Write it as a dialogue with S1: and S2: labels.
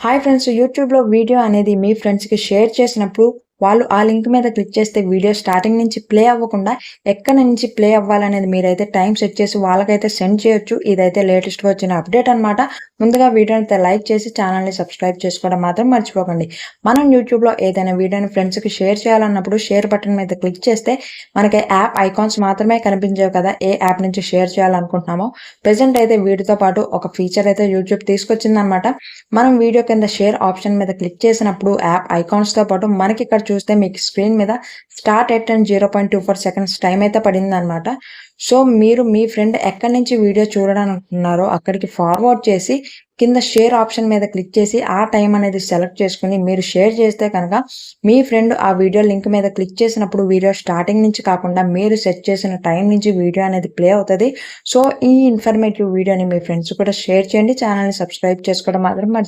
S1: Hi friends యూట్యూబ్లో video అనేది మీ ఫ్రెండ్స్కి షేర్ చేసినప్పుడు వాళ్ళు ఆ లింక్ మీద క్లిక్ చేస్తే వీడియో స్టార్టింగ్ నుంచి ప్లే అవ్వకుండా ఎక్కడి నుంచి ప్లే అవ్వాలనేది మీరైతే టైం సెట్ చేసి వాళ్ళకైతే సెండ్ చేయొచ్చు. ఇదైతే లేటెస్ట్గా వచ్చిన అప్డేట్ అనమాట ముందుగా వీడియోని అయితే లైక్ చేసి ఛానల్ని సబ్స్క్రైబ్ చేసుకోవడం మాత్రం మర్చిపోకండి. మనం యూట్యూబ్లో ఏదైనా వీడియోని ఫ్రెండ్స్కి షేర్ చేయాలన్నప్పుడు షేర్ బటన్ మీద క్లిక్ చేస్తే మనకి యాప్ ఐకాన్స్ మాత్రమే కనిపించేవి కదా ఏ యాప్ నుంచి షేర్ చేయాలనుకుంటున్నామో. ప్రజెంట్ అయితే వీటితో పాటు ఒక ఫీచర్ అయితే యూట్యూబ్ తీసుకొచ్చిందనమాట మనం వీడియో కింద షేర్ ఆప్షన్ మీద క్లిక్ చేసినప్పుడు యాప్ ఐకాన్స్తో పాటు మనకి ఇక్కడ చూస్తే మీకు స్క్రీన్ మీద start at and zero point two four seconds time అయితే పడింది అనమాట సో మీరు మీ ఫ్రెండ్ ఎక్కడి నుంచి వీడియో చూడాలనుకుంటున్నారో అక్కడికి ఫార్వర్డ్ చేసి కింద షేర్ ఆప్షన్ మీద క్లిక్ చేసి ఆ టైం అనేది సెలెక్ట్ చేసుకుని మీరు షేర్ చేస్తే కనుక మీ ఫ్రెండ్ ఆ వీడియో లింక్ మీద క్లిక్ చేసినప్పుడు వీడియో స్టార్టింగ్ నుంచి కాకుండా మీరు సెట్ చేసిన టైం నుంచి వీడియో అనేది ప్లే అవుతుంది. సో ఈ ఇన్ఫర్మేటివ్ వీడియోని మీ ఫ్రెండ్స్ కూడా షేర్ చేయండి. ఛానల్ని సబ్స్క్రైబ్ చేసుకోవడం మాత్రం మర్చి